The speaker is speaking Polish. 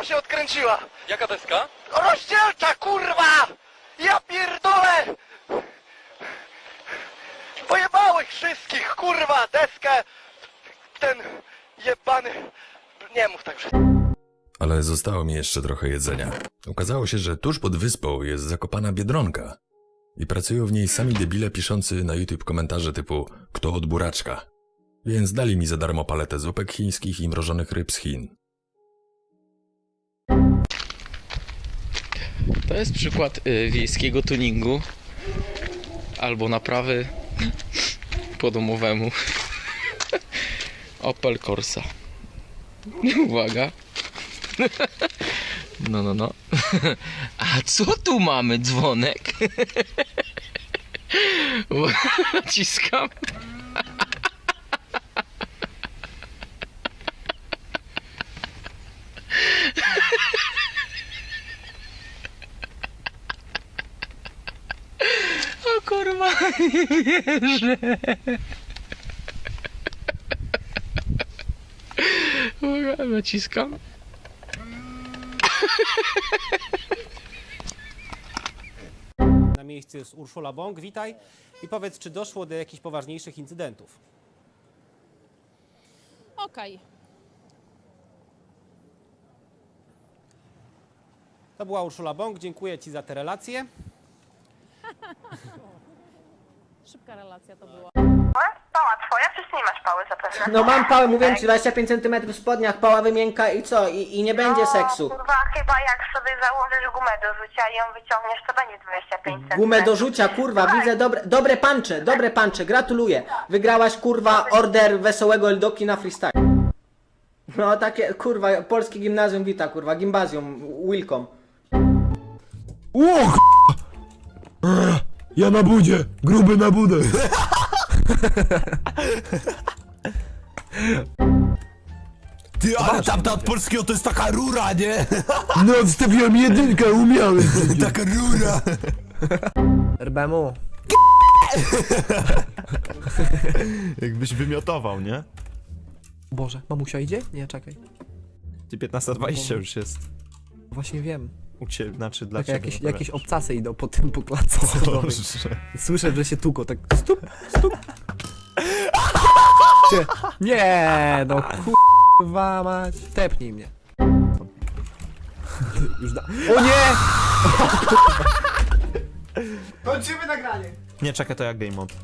deska się odkręciła! Jaka deska? Rozdzielcza, kurwa! Ja pierdolę! Pojebałych wszystkich, kurwa! Deskę! Ten jebany... Nie mów tak brzydko. Ale zostało mi jeszcze trochę jedzenia. Okazało się, że tuż pod wyspą jest zakopana biedronka. I pracują w niej sami debile piszący na YouTube komentarze typu kto od buraczka. Więc dali mi za darmo paletę zupek chińskich i mrożonych ryb z Chin. To jest przykład y, wiejskiego tuningu albo naprawy po domowemu. Opel Corsa. Uwaga. No, no, no. A co tu mamy? Dzwonek. Naciskam. O kurwa, nie wierzę. Uwaga, naciskam. Na miejscu jest Urszula Bąk, witaj i powiedz, czy doszło do jakichś poważniejszych incydentów? Okej. To była Urszula Bąk, dziękuję Ci za te relacje. Szybka relacja to była. Pała twoja? Przecież nie masz pały zapewne. No mam pałę, mówiłem ci 25 cm w spodniach, pała wymienka i co? I, i nie będzie no, seksu. kurwa, chyba jak sobie założysz gumę do rzucia i ją wyciągniesz, to będzie 25 cm. Gumę do rzucia, kurwa, widzę dobre, dobre pancze, dobre pancze, gratuluję. Wygrałaś, kurwa, order wesołego Eldoki na freestyle. No takie, kurwa, polskie gimnazjum wita, kurwa, gimbazjum, Wilkom. K***a. Ja na budzie, gruby na budę. Ty, ale tamta od polskiego to jest taka rura, nie? No, odstawiłem jedynkę, umiałem. Taka rura. RBMU. Jakbyś wymiotował, nie? Boże, mamusia idzie? Nie, czekaj. Ty 15.20 już jest. Właśnie wiem. U ciebie, znaczy dla Tak, ciebie. jakieś, jakieś wiesz. obcasy idą po tym po klatce schodowej. Słyszę, że się tuko, tak stup, stup. Cie- Nie, no kurwa mać. Tepnij mnie. Już da... O nie! Kończymy nagranie. Nie, czekaj, to jak game mode.